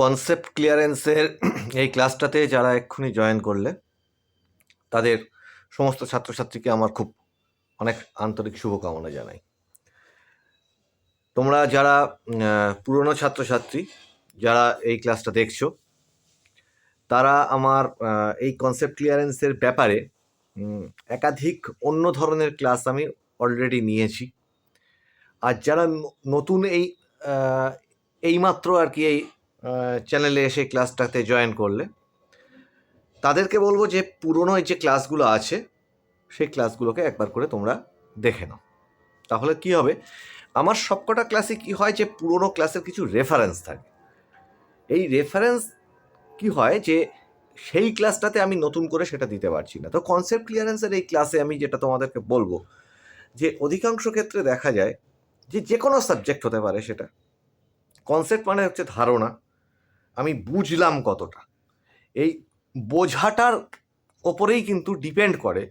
Concept ক্লিয়ারেন্সের এই ক্লাসটাতে যারা এক্ষুনি জয়েন করলে, তাদের সমস্ত ছাত্রছাত্রীকে আমার খুব অনেক আন্তরিক শুভকামনা জানাই। তোমরা যারা পুরনো ছাত্রছাত্রী, যারা এই ক্লাসটা দেখছ, তারা আমার এই কনসেপ্ট ক্লিয়ারেন্সের ব্যাপারে একাধিক অন্য ধরনের ক্লাস আমি অলরেডি নিয়েছি। আর যারা নতুন এই এইমাত্র আর কি এই চ্যানেলে এসে ক্লাসটাতে জয়েন করলে। তাদেরকে বলব যে, পুরনো এই যে ক্লাসগুলো আছে, সেই ক্লাসগুলোকে একবার করে তোমরা দেখে নাও। তাহলে কি হবে? আমার সবকটা ক্লাসে কি হয় যে, পুরনো ক্লাসের কিছু রেফারেন্স থাকে। এই রেফারেন্স কি হয় যে, সেই ক্লাসটাতে আমি নতুন করে সেটা দিতে পারছি না। তো কনসেপ্ট ক্লিয়ারেন্সের এই ক্লাসে আমি যেটা তোমাদেরকে বলব, যে অধিকাংশ ক্ষেত্রে দেখা যায় যে যে কোনো সাবজেক্ট হতে পারে সেটা। কনসেপ্ট মানে হচ্ছে ধারণা। আমি বুঝলাম কতটা। এই বোঝাটার ওপরেই কিন্তু ডিপেন্ড করে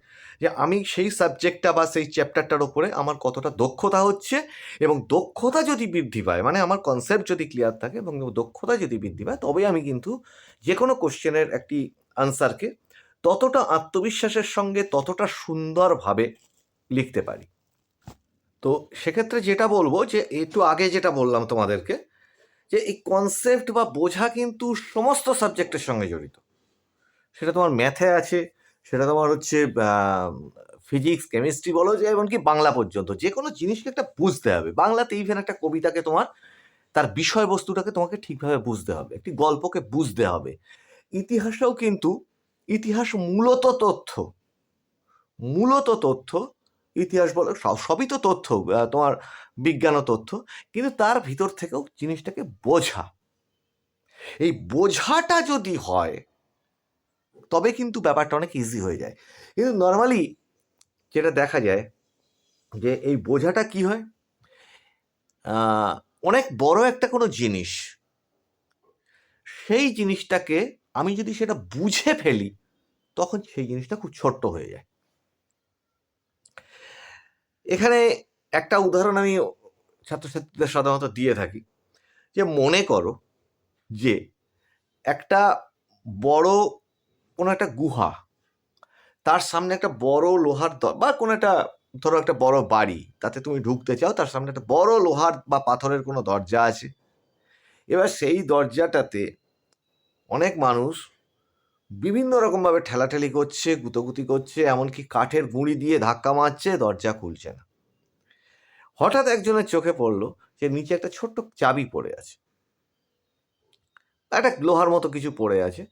যে আমি সেই সাবজেক্টটা বা সেই চ্যাপ্টারটার ওপরে আমার কতটা দক্ষতা হচ্ছে এবং দক্ষতা যদি বৃদ্ধি পায় মানে আমার কনসেপ্ট যদি ক্লিয়ার থাকে এবং দক্ষতা যদি বৃদ্ধি পায় তবে আমি কিন্তু যে কোনো কোশ্চেনের একটি আনসারকে ততটা আত্মবিশ্বাসের সঙ্গে ততটা সুন্দরভাবে লিখতে পারি। তো সেক্ষেত্রে যেটা বলব যে, একটু আগে যেটা বললাম তোমাদেরকে যে এই কনসেপ্ট বা বোঝা কিন্তু সমস্ত সাবজেক্টের সঙ্গে জড়িত। সেটা তোমার ম্যাথে আছে, সেটা তোমার হচ্ছে ফিজিক্স কেমিস্ট্রি বলো, যে এমনকি বাংলা পর্যন্ত। যে কোনো জিনিসকে একটা বুঝতে হবে। বাংলাতে ইভেন একটা কবিতাকে তোমার, তার বিষয়বস্তুটাকে তোমাকে ঠিকভাবে বুঝতে হবে। একটি গল্পকে বুঝতে হবে। ইতিহাসেও কিন্তু ইতিহাস মূলত তথ্য। মূলত তথ্য ইতিহাস বলো, সব, সবই তো তথ্য তোমার বিজ্ঞান তথ্য, কিন্তু তার ভিতর থেকেও জিনিসটাকে বোঝা। এই বোঝাটা যদি হয়, তবে কিন্তু ব্যাপারটা অনেক ইজি হয়ে যায়। কিন্তু নর্মালি যেটা দেখা যায় যে এই বোঝাটা কি হয়? অনেক বড় একটা কোনো জিনিস, সেই জিনিসটাকে আমি যদি সেটা বুঝে ফেলি, তখন সেই জিনিসটা খুব ছোট্ট হয়ে যায়। এখানে একটা উদাহরণ আমি ছাত্রছাত্রীদের সাধারণত দিয়ে থাকি, যে মনে করো যে একটা বড় কোনো একটা গুহা, তার সামনে একটা বড় লোহার বা কোনো একটা ধরো একটা বড় বাড়ি, তাতে তুমি ঢুকতে চাও, তার সামনে একটা বড় লোহার বা পাথরের কোনো দরজা আছে। এবার সেই দরজাটাতে অনেক মানুষ বিভিন্ন রকমভাবে ঠেলাঠেলি করছে, গুতোগুতি করছে, এমনকি কাঠের গুঁড়ি দিয়ে ধাক্কা মারছে, দরজা খুলছে না। হঠাৎ একজনের চোখে পড়ল যে নিচে একটা ছোট্ট চাবি পড়ে আছে। একটা লোহার মতো কিছু পড়ে আছে।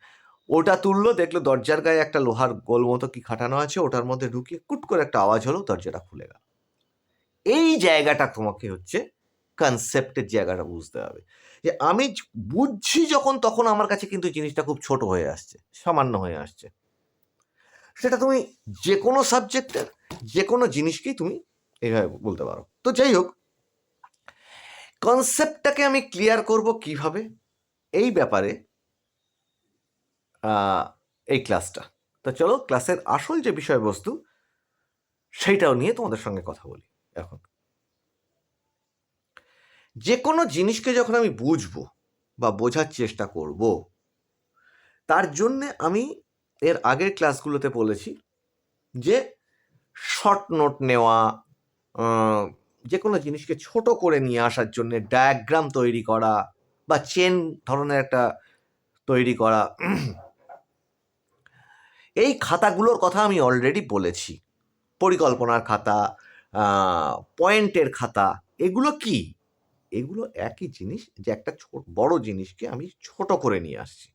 ওটা তুললো, দেখল দরজার গায়ে একটা লোহার গোল মতো কি খাটানো আছে, ওটার মধ্যে ঢুকিয়ে কুট করে একটা আওয়াজ হলো, দরজাটা খুলে গেল। এই জায়গাটা তোমাকে হচ্ছে কনসেপ্টের জায়গাটা বুঝতে হবে। যে আমি বুঝছি যখন তখন আমার কাছে কিন্তু জিনিসটা খুব ছোট হয়ে আসছে, সামান্য হয়ে আসছে। সেটা তুমি যে কোনো সাবজেক্টের যে কোনো জিনিসকেই তুমি এইভাবে বলতে পারো। তো যাই হোক কনসেপ্টটাকে আমি ক্লিয়ার করব কীভাবে? এই ব্যাপারে এই ক্লাসটা তো চলো ক্লাসের আসল যে বিষয়বস্তু, সেইটাও নিয়ে তোমাদের সঙ্গে কথা বলি এখন। যে কোনো জিনিসকে যখন আমি বুঝব বা বোঝার চেষ্টা করব, তার জন্যে আমি এর আগের ক্লাসগুলোতে বলেছি যে শর্ট নোট নেওয়া যে কোনো জিনিসকে ছোট করে নিয়ে আসার জন্য ডায়াগ্রাম তৈরি করা বা চেন ধরনের একটা তৈরি করা। এই খাতাগুলোর কথা আমি অলরেডি বলেছি। পরিকল্পনার খাতা পয়েন্টের খাতা, এগুলো কি? এগুলো একই জিনিস যে একটা বড় জিনিসকে আমি ছোট করে নিয়ে আসছি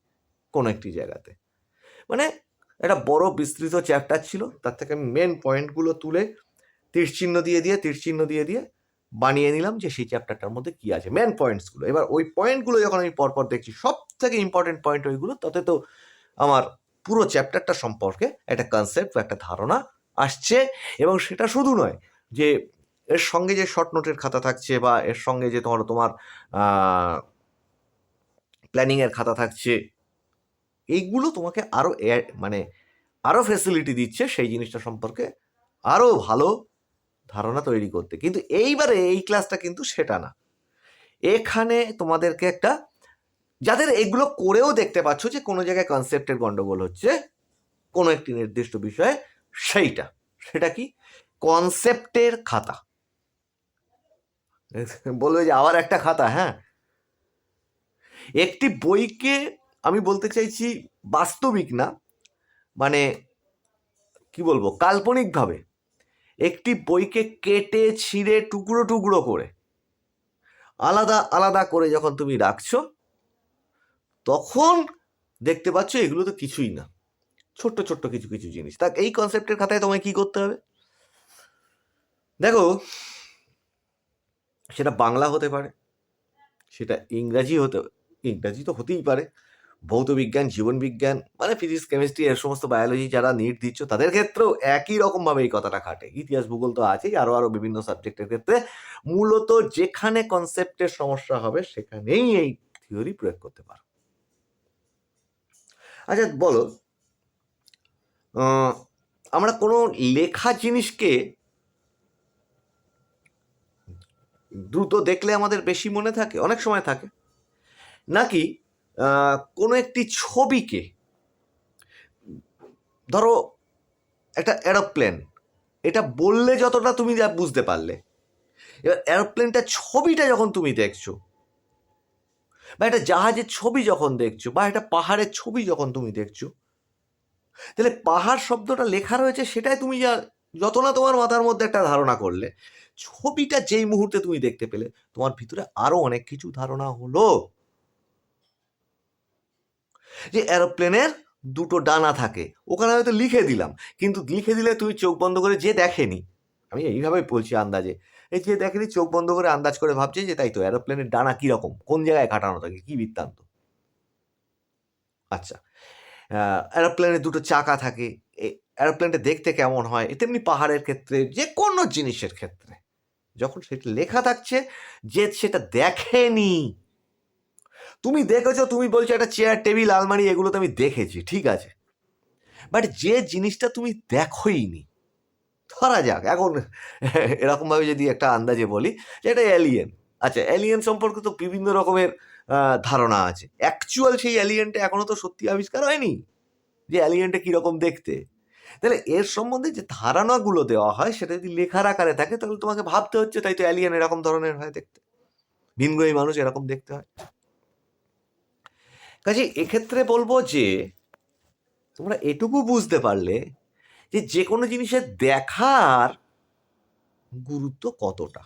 কোনো একটি জায়গাতে। মানে একটা বড় বিস্তৃত চ্যাপ্টার ছিল, তার থেকে আমি মেন পয়েন্টগুলো তুলে তীর চিহ্ন দিয়ে দিয়ে, তীর চিহ্ন দিয়ে দিয়ে বানিয়ে নিলাম যে সেই চ্যাপ্টারটার মধ্যে কি আছে। মেন পয়েন্টসগুলো এবার ওই পয়েন্টগুলো যখন আমি পরপর দেখছি সব থেকে ইম্পর্টেন্ট পয়েন্ট ওইগুলো, তাতে তো আমার পুরো চ্যাপ্টারটা সম্পর্কে একটা কনসেপ্ট বা একটা ধারণা আসছে এবং সেটা শুধু নয় যে এর সঙ্গে যে শর্ট নোটের খাতা থাকছে বা এর সঙ্গে যে তোমার তোমার প্ল্যানিংয়ের খাতা থাকছে, এইগুলো তোমাকে আরও মানে আরও ফেসিলিটি দিচ্ছে সেই জিনিসটা সম্পর্কে আরও ভালো ধারণা তৈরি করতে। কিন্তু এইবারে এই ক্লাসটা কিন্তু সেটা না। এখানে তোমাদেরকে একটা, যাদের এগুলো করেও দেখতে পাচ্ছ যে কোনো জায়গায় কনসেপ্টের গন্ডগোল হচ্ছে, কোনো একটি নির্দিষ্ট বিষয়ে সেইটা। সেটা কি? কনসেপ্টের খাতা। বলবে যে আবার একটা খাতা হ্যাঁ। একটি বইকে আমি বলতে চাইছি বাস্তবিক না মানে কি বলব, কাল্পনিকভাবে। একটি বইকে কেটে, ছিঁড়ে, টুকরো টুকরো করে, আলাদা আলাদা করে যখন তুমি রাখছো, তখন দেখতে পাচ্ছ এগুলো তো কিছুই না। ছোট্ট ছোট্ট কিছু কিছু জিনিস। তা এই কনসেপ্টের খাতায় তোমায় কি করতে হবে? দেখো সেটা বাংলা হতে পারে, সেটা ইংরাজি হতে, ইংরাজি তো হতেই পারে। ভৌত বিজ্ঞান, জীবন বিজ্ঞান মানে ফিজিক্স, কেমিস্ট্রি, এর সমস্ত বায়োলজি যারা নিট দিচ্ছ, তাদের ক্ষেত্রেও একই রকমভাবে এই কথাটা খাটে। ইতিহাস, ভূগোল তো আছেই আরও আরও বিভিন্ন সাবজেক্টের ক্ষেত্রে মূলত যেখানে কনসেপ্টের সমস্যা হবে, সেখানেই এই থিওরি প্রয়োগ করতে পারো। আচ্ছা বলো আমরা কোনো লেখা জিনিসকে দ্রুত দেখলে আমাদের বেশি মনে থাকে, অনেক সময় থাকে। নাকি কোনো একটি ছবিকে, ধরো, একটা এরোপ্লেন এটা বললে যতটা তুমি বুঝতে পারলে। এবার এরোপ্লেনটা ছবিটা যখন তুমি দেখছ, বা একটা জাহাজের ছবি যখন দেখছ, বা একটা পাহাড়ের ছবি যখন তুমি দেখছ, তাহলে পাহাড় শব্দটা লেখা রয়েছে, সেটাই তুমি যা, যত না তোমার মাথার মধ্যে একটা ধারণা করলে ছবিটা যেই মুহূর্তে তুমি দেখতে পেলে, তোমার ভিতরে আরও অনেক কিছু ধারণা হলো। যে এরোপ্লেনের দুটো ডানা থাকে, ওখানে হয়তো লিখে দিলাম, কিন্তু লিখে দিলে তুই চোখ বন্ধ করে যে দেখেনি। আমি এইভাবে বলছি আন্দাজে। এই যে দেখেনি, চোখ বন্ধ করে আন্দাজ করে ভাবছে যে তাই তো এরোপ্লেনের ডানা কীরকম? কোন জায়গায় কাটানো থাকে? কী বৃত্তান্ত? আচ্ছা এরোপ্লেনের দুটো চাকা থাকে এরোপ্লেনটা দেখতে কেমন হয়? তেমনি পাহাড়ের ক্ষেত্রে, যে কোনো জিনিসের ক্ষেত্রে। যখন সেটা লেখা থাকছে, যে সেটা দেখেনি। তুমি দেখেছ, তুমি বলছো একটা চেয়ার টেবিল আলমারি এগুলো তো আমি দেখেছি, ঠিক আছে। বাট যে জিনিসটা তুমি দেখোই নি ধরা যাক, এখন এরকমভাবে যদি একটা আন্দাজে বলি, যে এটা এলিয়েন আচ্ছা এলিয়েন সম্পর্কে তো বিভিন্ন রকমের ধারণা আছে। অ্যাকচুয়াল সেই এলিয়েনটা এখনও তো সত্যি আবিষ্কার হয়নি। যে অ্যালিয়েনটা কীরকম দেখতে? তাহলে এর সম্বন্ধে যে ধারণাগুলো দেওয়া হয়, সেটা যদি লেখার আকারে থাকে, তাহলে তোমাকে ভাবতে হচ্ছে, তাই তো অ্যালিয়ান এরকম ধরনের হয় দেখতে। ভিনগ্রহী মানুষ এরকম দেখতে হয়। কাজে এক্ষেত্রে বলব যে, তোমরা এটুকু বুঝতে পারলে যে যে কোনো জিনিসের দেখার গুরুত্ব কতটা।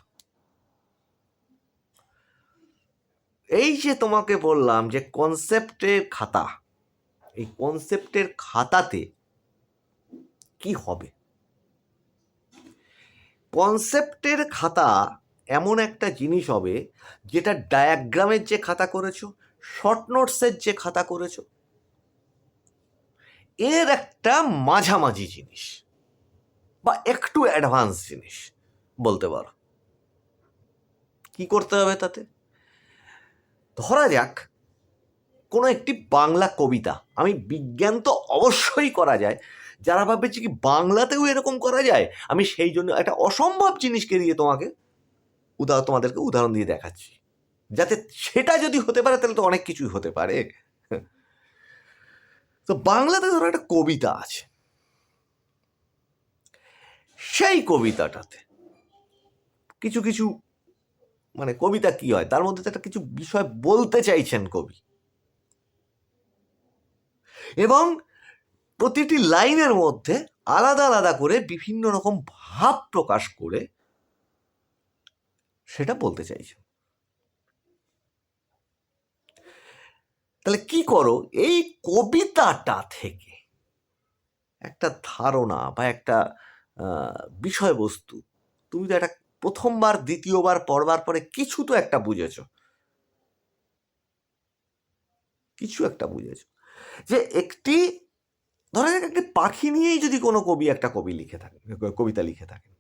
এই যে তোমাকে বললাম যে কনসেপ্টের খাতা, এই কনসেপ্টের খাতাতে কি হবে? কনসেপ্টের খাতা এমন একটা জিনিস হবে, যেটা ডায়াগ্রামের যে খাতা করেছ, শর্ট নোটসের যে খাতা করেছ, এর একটা মাঝামাঝি জিনিস বা একটু অ্যাডভান্স জিনিস বলতে পারো। কি করতে হবে তাতে? ধরা যাক, কোনো একটি বাংলা কবিতা, আমি বিজ্ঞান তো অবশ্যই করা যায় যারা ভাবছে কি বাংলাতেও এরকম করা যায়, আমি সেই জন্য একটা অসম্ভব জিনিসকে দিয়ে তোমাকে উদাহরণ তোমাদেরকে উদাহরণ দিয়ে দেখাচ্ছি। যাতে সেটা যদি হতে পারে, তাহলে তো অনেক কিছুই হতে পারে। তো বাংলাতে ধরো একটা কবিতা আছে। সেই কবিতাটাতে কিছু কিছু মানে কবিতা কি হয়? তার মধ্যে একটা কিছু বিষয় বলতে চাইছেন কবি। এবং প্রতিটি লাইনের মধ্যে আলাদা আলাদা করে বিভিন্ন রকম ভাব প্রকাশ করে সেটা বলতে চাইছেন তাহলে কি করো? এই কবিতাটা থেকে একটা ধারণা বা একটা বিষয়বস্তু তুমি তো একটা প্রথমবার, দ্বিতীয়বার পড়বার পরে কিছু তো একটা বুঝেছ। কিছু একটা বুঝেছ যে একটি ধরা যাক একটি পাখি নিয়েই যদি কোনো কবি একটা কবি লিখে থাকেন কবিতা লিখে থাকেন,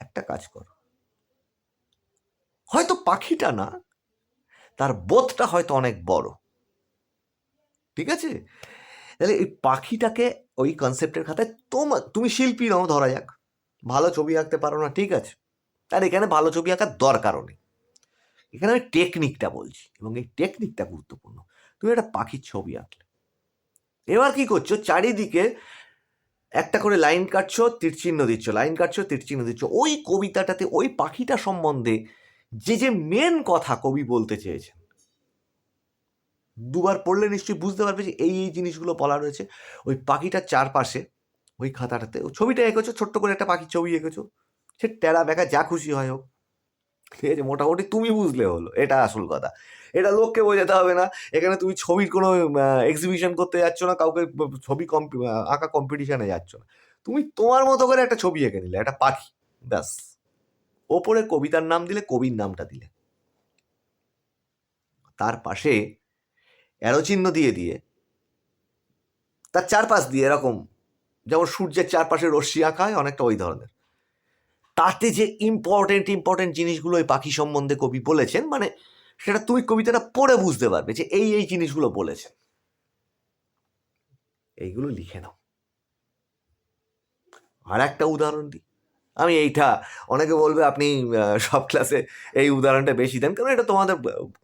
একটা কাজ করো। হয়তো পাখিটা না, তার বোধটা হয়তো অনেক বড়। ঠিক আছে? তাহলে এই পাখিটাকে ওই কনসেপ্টের খাতায় তোমার তুমি শিল্পী নাও, ধরা যাক। ভালো ছবি আঁকতে পারো না, ঠিক আছে। আর এখানে ভালো ছবি আঁকার দরকারও নেই। এখানে আমি টেকনিকটা বলছি এবং এই টেকনিকটা গুরুত্বপূর্ণ। তুমি একটা পাখির ছবি আঁকলে এবার কি করছ? চারিদিকে একটা করে লাইন কাটছো, তীরচিহ্ন দিচ্ছ লাইন কাটছো, তীরচিহ্ন দিচ্ছ। ওই কবিতাটাতে, ওই পাখিটা সম্বন্ধে যে যে মেন কথা কবি বলতে চেয়েছেন, দুবার পড়লে নিশ্চয়ই বুঝতে পারবে যে, এই এই জিনিসগুলো বলা রয়েছে। ওই পাখিটার চারপাশে, ওই খাতাটাতে ছবিটা এঁকেছো, ছোট্ট করে একটা পাখির ছবি এঁকেছো, সে টেরা বেকা, যা খুশি হয় হোক। ঠিক আছে? মোটামুটি তুমি বুঝলে হলো, এটা আসল কথা। এটা লোককে বোঝাতে হবে না। এখানে তুমি ছবির কোনো এক্সিবিশন করতে যাচ্ছ না, কাউকে ছবি কম্পি আঁকা কম্পিটিশানে যাচ্ছ না। তুমি তোমার মতো করে একটা ছবি এঁকে নিলে, একটা পাখি, ব্যাস। ওপরে কবিতার নাম দিলে, কবির নামটা দিলে। তার পাশে অ্যারো চিহ্ন দিয়ে দিয়ে, তার চারপাশ দিয়ে এরকম, যেমন সূর্যের চারপাশে রশ্মি আঁকা হয়, অনেকটা ওই ধরনের। তাতে যে ইম্পর্টেন্ট ইম্পর্টেন্ট জিনিসগুলো ওই পাখি সম্বন্ধে কবি বলেছেন মানে সেটা তুমি কবিতাটা পড়ে বুঝতে পারবে যে এই এই জিনিসগুলো বলেছেন। এইগুলো লিখে নাও। আর একটা উদাহরণ দিই আমি এইটা, অনেকে বলবে আপনি সব ক্লাসে এই উদাহরণটা বেশি দেন, কারণ এটা তোমাদের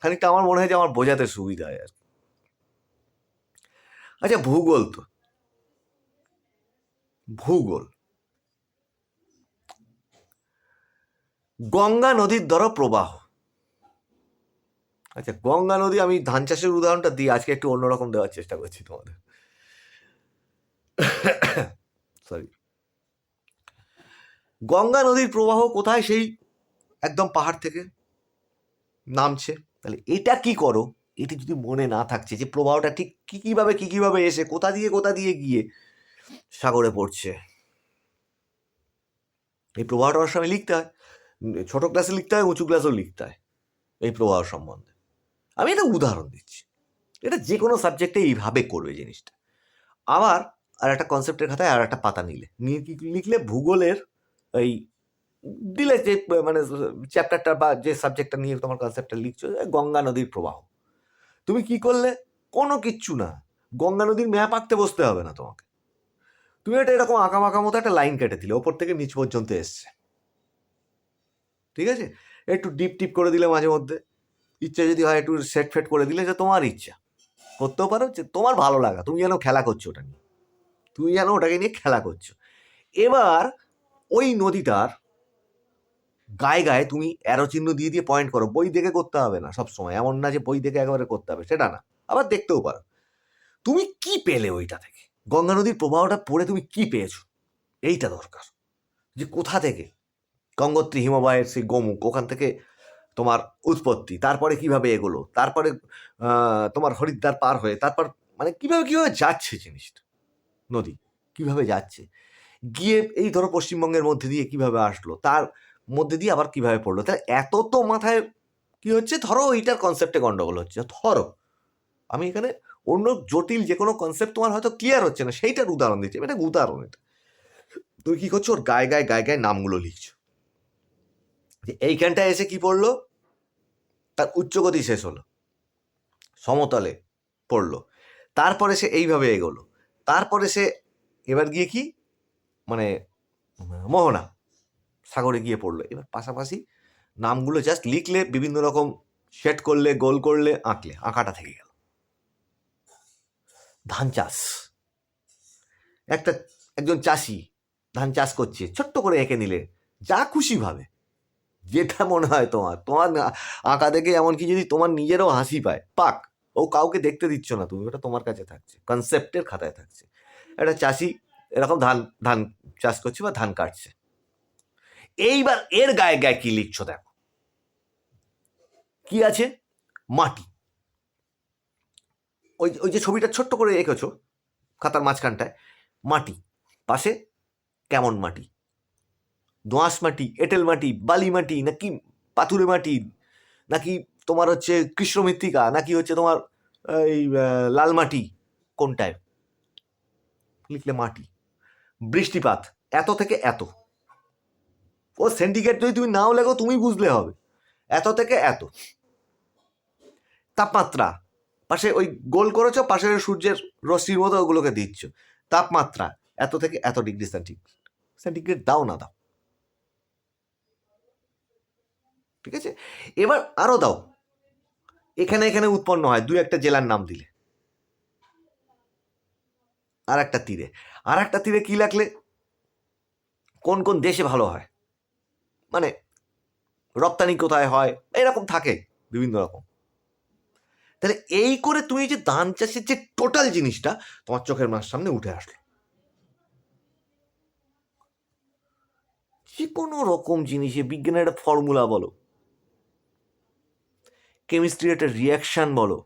খানিকটা আমার মনে হয় যে আমার বোঝাতে সুবিধা হয় আর। আচ্ছা ভূগোল তো। ভূগোল। গঙ্গা নদীর ধরো প্রবাহ। আচ্ছা গঙ্গা নদী আমি ধান চাষের উদাহরণটা দিই আজকে একটু অন্যরকম দেওয়ার চেষ্টা করছি তোমাদের। সরি গঙ্গা নদীর প্রবাহ কোথায়? সেই একদম পাহাড় থেকে নামছে। তাহলে এটা কি করো? এটি যদি মনে না থাকছে যে প্রবাহটা ঠিক কি কীভাবে কি কীভাবে এসে কোথা দিয়ে কোথা দিয়ে গিয়ে সাগরে পড়ছে। এই প্রবাহটা অনেক সময় লিখতে হয়। ছোট ক্লাসে লিখতে হয়, উঁচু ক্লাসেও লিখতে হয় এই প্রবাহ সম্বন্ধে। আমি এটা উদাহরণ দিচ্ছি। এটা যে কোনো সাবজেক্টে এইভাবে করবে জিনিসটা। আবার আর একটা কনসেপ্টের খাতায় আর একটা পাতা নিলে। লিখলে ভূগোলের এই দিলে যে মানে চ্যাপ্টারটা বা যে সাবজেক্টটা নিয়ে তোমার কনসেপ্টটা লিখছো গঙ্গা নদীর প্রবাহ। তুমি কি করলে? কোনো কিচ্ছু না। গঙ্গা নদীর ম্যাপ আঁকতে বসতে হবে না তোমাকে। তুমি একটা এরকম আঁকা মাকা মতো একটা লাইন কেটে দিলে, ওপর থেকে নিচ পর্যন্ত এসছে। ঠিক আছে? একটু ডিপ টিপ করে দিলে মাঝে মধ্যে। ইচ্ছা যদি হয় একটু সেট ফেট করে দিলে যে তোমার ইচ্ছা। করতেও পারো যে তোমার ভালো লাগা। তুমি যেন খেলা করছ ওটা নিয়ে। তুমি যেন ওটাকে নিয়ে খেলা করছ। এবার ওই নদীটার গায়ে গায়ে তুমি অ্যারো চিহ্ন দিয়ে দিয়ে পয়েন্ট করো। বই দেখে করতে হবে না সব সময় এমন না যে বই দেখে একেবারে করতে হবে। সেটা না। আবার দেখতেও পারো। তুমি কি পেলে ওইটা থেকে? গঙ্গা নদীর প্রবাহটা পড়ে তুমি কি পেয়েছ? এইটা দরকার। যে কোথা থেকে? গঙ্গোত্রী, হিমবাহের সেই গোমুখ, ওখান থেকে তোমার উৎপত্তি, তারপরে কীভাবে এগোলো, তারপরে তোমার হরিদ্বার পার হয়ে, তারপর মানে কীভাবে কীভাবে যাচ্ছে জিনিসটা, নদী, কীভাবে যাচ্ছে? গিয়ে এই ধরো পশ্চিমবঙ্গের মধ্যে দিয়ে কীভাবে আসলো, তার মধ্যে দিয়ে আবার কীভাবে পড়ল? তার এত তো মাথায় কি হচ্ছে? ধরো এইটার কনসেপ্টে গন্ডগোল হচ্ছে, ধরো, আমি এখানে অন্য জটিল যে কোনো কনসেপ্ট তোমার হয়তো ক্লিয়ার হচ্ছে না, সেইটার উদাহরণ দিচ্ছি, এটা উদাহরণ এটা। তুমি কি করছ? ওর গায়ে গায়ে গায়ে গায়ে নামগুলো লিখছো। এইখানটায় এসে কি পড়ল? তার উচ্চগতি শেষ হলো। সমতলে পড়ল। তারপরে সে এইভাবে এগোলো। তারপরে সে এবার গিয়ে কি? মানে মোহনা সাগরে গিয়ে পড়ল। এবার পাশাপাশি নামগুলো জাস্ট লিখলে, বিভিন্ন রকম সেট করলে, গোল করলে, আঁকলে, আঁকাটা থেকে গেল। ধান চাষ। একটা, একজন চাষি ধান চাষ করছে, ছোট্ট করে এঁকে নিলে, যা খুশি ভাবে। যেটা মনে হয় তোমার। তোমার আঁকা দেখে এমনকি যদি তোমার নিজেরও হাসি পায়, পাক, ও কাউকে দেখতে দিচ্ছ না তুমি, ওটা তোমার কাছে থাকছে কনসেপ্টের খাতায় থাকছে। একটা চাষি এরকম ধান ধান চাষ করছে বা ধান কাটছে। এইবার এর গায়ে গায়ে কি লিখছো দেখো। কি আছে? মাটি। ওই ওই যে ছবিটা ছোট্ট করে এঁকেছো, খাতার মাঝখানটায়, মাটি, পাশে কেমন মাটি? দোঁয়াশ মাটি, এঁটেল মাটি, বালি মাটি, নাকি পাথুরে মাটি, নাকি তোমার হচ্ছে কৃষ্ণ মৃত্তিকা নাকি হচ্ছে তোমার এই লাল মাটি, কোনটায়? লিখলে মাটি। বৃষ্টিপাত, এত থেকে এত। ও সেন্টিগ্রেড যদি তুমি নাও লেখো তুমি বুঝলে হবে। এত থেকে এত। তাপমাত্রা, পাশে ওই গোল করেছ পাশে সূর্যের রশ্মির মতো ওগুলোকে দিচ্ছ। তাপমাত্রা, এত থেকে এত ডিগ্রি সেন্টিগ্রেড। সেন্টিগ্রেড দাও না দাও। ঠিক আছে? এবার আরও দাও। এখানে এখানে উৎপন্ন হয়। দু একটা জেলার নাম দিলে। আর একটা তীরে। আর একটা তীরে কী লাগলে? কোন কোন দেশে ভালো হয়? মানে রপ্তানি কোথায় হয়? এরকম থাকে বিভিন্ন রকম। তাহলে এই করে তুমি যে ধান চাষের যে টোটাল জিনিসটা তোমার চোখের মার সামনে উঠে আসলো। যে কোনো রকম জিনিসে বিজ্ঞানের একটা ফর্মুলা বলো। কেমিস্ট্রির একটা রিয়াকশন বলো।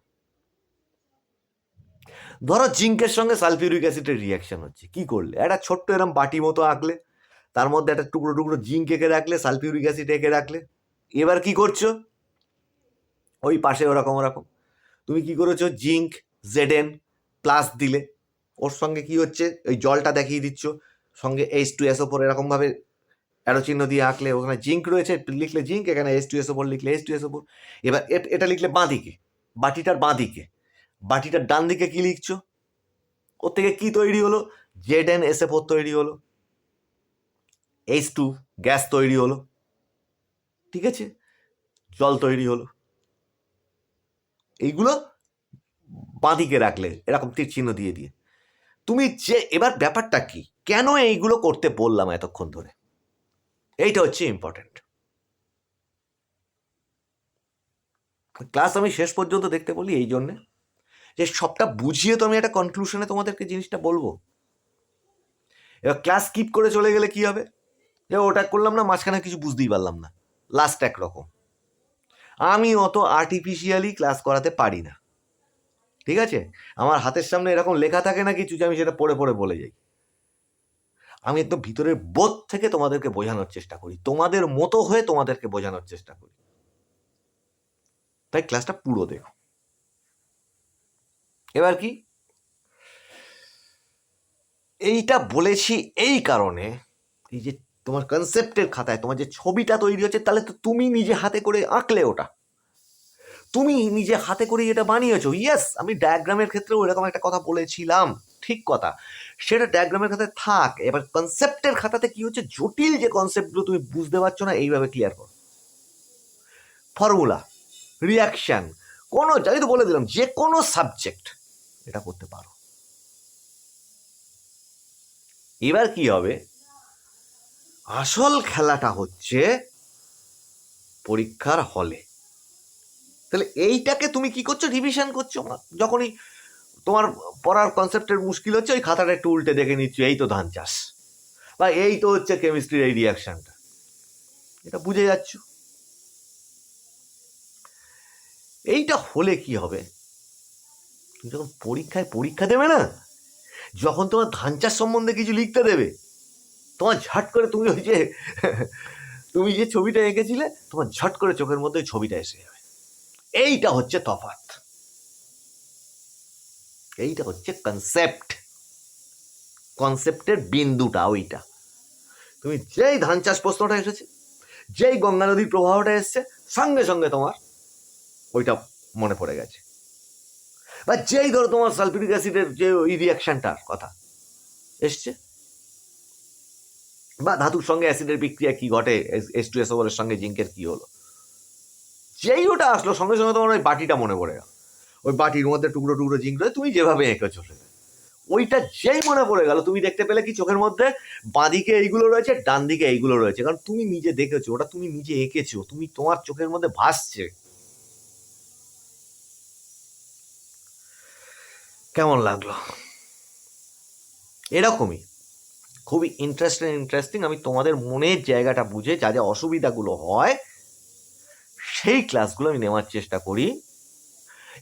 ধরো জিঙ্কের সঙ্গে সালফিউরিক অ্যাসিডের রিয়াকশান হচ্ছে। কি করলে? একটা ছোট্ট এরকম বাটি মতো আঁকলে, তার মধ্যে একটা টুকরো টুকরো জিঙ্ক এঁকে রাখলে, সালফিউরিক অ্যাসিড এঁকে রাখলে। এবার কি করছ? ওই পাশে ওরকম ওরকম। তুমি কি করেছ? জিঙ্ক, জেডেন প্লাস দিলে। ওর সঙ্গে কি হচ্ছে? ওই জলটা দেখিয়ে দিচ্ছ। সঙ্গে এইচ টু এস ওপর এরকমভাবে অ্যারো চিহ্ন দিয়ে আঁকলে ওখানে জিঙ্ক রয়েছে, লিখলে জিঙ্ক, এখানে এস টু এস ওপর লিখলে এস টু এস ওপর এবার এটা লিখলে বাঁ দিকে বাটিটার বাঁ দিকে বাটিটার ডান দিকে কী লিখছো? ওর থেকে কী তৈরি হলো? জেড এন এস ফোর তৈরি হলো। এইচ টু গ্যাস তৈরি হলো। ঠিক আছে? জল তৈরি হলো। এইগুলো বাঁদিকে রাখলে, এরকম তীর চিহ্ন দিয়ে দিয়ে। তুমি যে, এবার ব্যাপারটা কি? কেন এইগুলো করতে বললাম এতক্ষণ ধরে? এইটা হচ্ছে ইম্পর্টেন্ট ক্লাস আমি শেষ পর্যন্ত দেখতে বলি এই জন্যে যে সবটা বুঝিয়ে তো আমি একটা কনক্লুশনে তোমাদেরকে জিনিসটা বলব। এবার ক্লাস স্কিপ করে চলে গেলে কি হবে? যে ওটা করলাম না, মাঝখানে কিছু বুঝতেই পারলাম না। লাস্ট একরকম। আমি অত আর্টিফিশিয়ালি ক্লাস করাতে পারি না। ঠিক আছে? আমার হাতের সামনে এরকম লেখা থাকে না কিছু যে আমি সেটা পড়ে পড়ে বলে যাই। আমি একদম ভিতরের বোধ থেকে তোমাদেরকে বোঝানোর চেষ্টা করি। তোমাদের মতো হয়ে তোমাদেরকে বোঝানোর চেষ্টা করি। তাই ক্লাসটা পুরো দেখো। এবার কি? এইটা বলেছি এই কারণে, এই যে তোমার কনসেপ্টের খাতায় তোমার যে ছবিটা তৈরি হচ্ছে, তাহলে তো তুমি নিজে হাতে করে আঁকলে ওটা। তুমি নিজে হাতে করে এটা বানিয়েছো। ইয়েস আমি ডায়াগ্রামের ক্ষেত্রেও এরকম একটা কথা বলেছিলাম। ঠিক কথা। সেটা ডায়াগ্রামের খাতায় থাক। এবার কনসেপ্টের খাতাতে কি হচ্ছে? জটিল যে কনসেপ্টগুলো তুমি বুঝতে পারছ না, এইভাবে ক্লিয়ার করো। ফর্মুলা রিয়াকশন কোনো, আমি তো বলে দিলাম যে কোনো সাবজেক্ট এটা করতে পারো। এবার কি হবে? আসল খেলাটা হচ্ছে পরীক্ষার হলে তাহলে এইটাকে তুমি কি করছ? রিভিশন করছ? যখনই তোমার পড়ার কনসেপ্টের মুশকিল হচ্ছে, ওই খাতাটা একটু উল্টে দেখে নিচ্ছ, এই তো ধান চাষ। বা এই তো হচ্ছে কেমিস্ট্রির এই রিয়াকশনটা এটা বুঝে যাচ্ছ? এইটা হলে কি হবে? তুমি যখন পরীক্ষায় পরীক্ষা দেবে না, যখন তোমার ধান চাষ সম্বন্ধে কিছু লিখতে দেবে, তোমার ঝট করে তুমি ওই যে, তুমি যে ছবিটা এঁকেছিলে, তোমার ঝট করে চোখের মধ্যে ছবিটা এসে যাবে। এইটা হচ্ছে তফাৎ। এইটা হচ্ছে কনসেপ্ট কনসেপ্টের বিন্দুটা ওইটা। তুমি যেই ধান চাষ প্রশ্নটা এসেছে, যেই গঙ্গা নদীর প্রবাহটা এসছে, সঙ্গে সঙ্গে তোমার ওইটা মনে পড়ে গেছে। বা যেই ধরো তোমার সালফিউরিক অ্যাসিডের যে ওই রিয়াকশনটার কথা এসছে, বা ধাতুর সঙ্গে অ্যাসিডের বিক্রিয়া কি ঘটে, এস টু এস সঙ্গে জিঙ্কের কি হলো, যেই ওটা আসলো, সঙ্গে সঙ্গে তোমার ওই বাটিটা মনে পড়ে গেল। ওই বাটির মধ্যে টুকরো টুকরো জিঙ্ক রয়েছে তুমি যেভাবে এঁকে চলে ওইটা যেই মনে পড়ে গেল, তুমি দেখতে পেলে কি চোখের মধ্যে বাঁদিকে এইগুলো রয়েছে ডান দিকে এইগুলো রয়েছে। কারণ তুমি নিজে দেখেছ, ওটা তুমি নিজে এঁকেছো, তুমি তোমার চোখের মধ্যে ভাসছে। কেমন লাগল? এরকমই। খুবই ইন্টারেস্টিং ইন্টারেস্টিং আমি তোমাদের মনের জায়গাটা বুঝে যা যা অসুবিধাগুলো হয়, সেই ক্লাসগুলো আমি নেওয়ার চেষ্টা করি।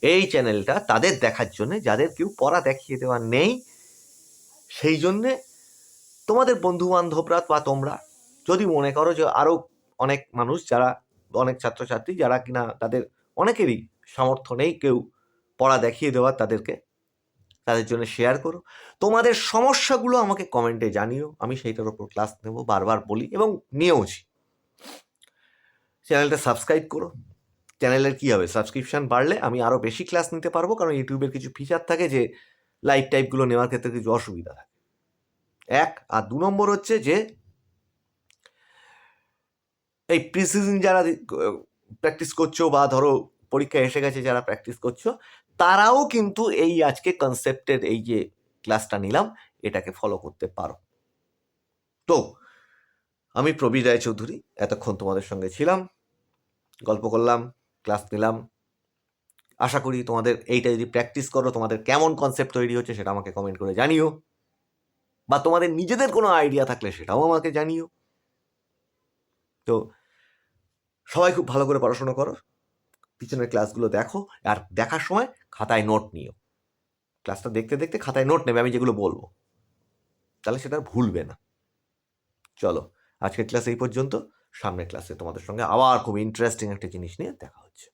এই চ্যানেলটা তাদের দেখার জন্য, যাদের কেউ পড়া দেখিয়ে দেওয়ার নেই, সেই জন্যে তোমাদের বন্ধু বান্ধবরা বা তোমরা, যদি মনে করো যে আরও অনেক মানুষ যারা, অনেক ছাত্রছাত্রী যারা কিনা তাদের অনেকেরই সামর্থ্য নেই কেউ পড়া দেখিয়ে দেওয়ার তাদেরকে, তাদের জন্য শেয়ার করো। তোমাদের সমস্যাগুলো আমাকে কমেন্টে জানিও, আমি সেইটার ওপর ক্লাস নেব, বারবার বলি এবং নিয়েওছি। চ্যানেলটা সাবস্ক্রাইব করো। চ্যানেলের কী হবে? সাবস্ক্রিপশন বাড়লে আমি আরও বেশি ক্লাস নিতে পারব, কারণ ইউটিউবের কিছু ফিচার থাকে যে লাইভ টাইপগুলো নেওয়ার ক্ষেত্রে কিছু অসুবিধা থাকে। এক, আর দু নম্বর হচ্ছে যে এই প্রিসিজন যারা প্র্যাকটিস করছ বা ধরো পরীক্ষা এসে গেছে যারা প্র্যাকটিস করছ, তারাও কিন্তু এই আজকে কনসেপ্টের এই যে ক্লাসটা নিলাম, এটাকে ফলো করতে পারো। তো, আমি প্রবীর রায়চৌধুরী, এতক্ষণ তোমাদের সঙ্গে ছিলাম, গল্প করলাম। ক্লাস নিলাম। আশা করি তোমাদের এইটা যদি প্র্যাকটিস করো, তোমাদের কেমন কনসেপ্ট তৈরি হচ্ছে সেটা আমাকে কমেন্ট করে জানিও। বা তোমাদের নিজেদের কোনো আইডিয়া থাকলে সেটাও আমাকে জানিও। তো সবাই খুব ভালো করে পড়াশোনা করো। পিছনের ক্লাসগুলো দেখো আর দেখার সময় খাতায় নোট নিও। ক্লাসটা দেখতে দেখতে খাতায় নোট নেবে, আমি যেগুলো বলব। তাহলে সেটা ভুলবে না। চলো, আজকের ক্লাস এই পর্যন্ত। সামনের ক্লাসে তোমাদের সঙ্গে আবার খুব ইন্টারেস্টিং একটা জিনিস নিয়ে দেখা হচ্ছে।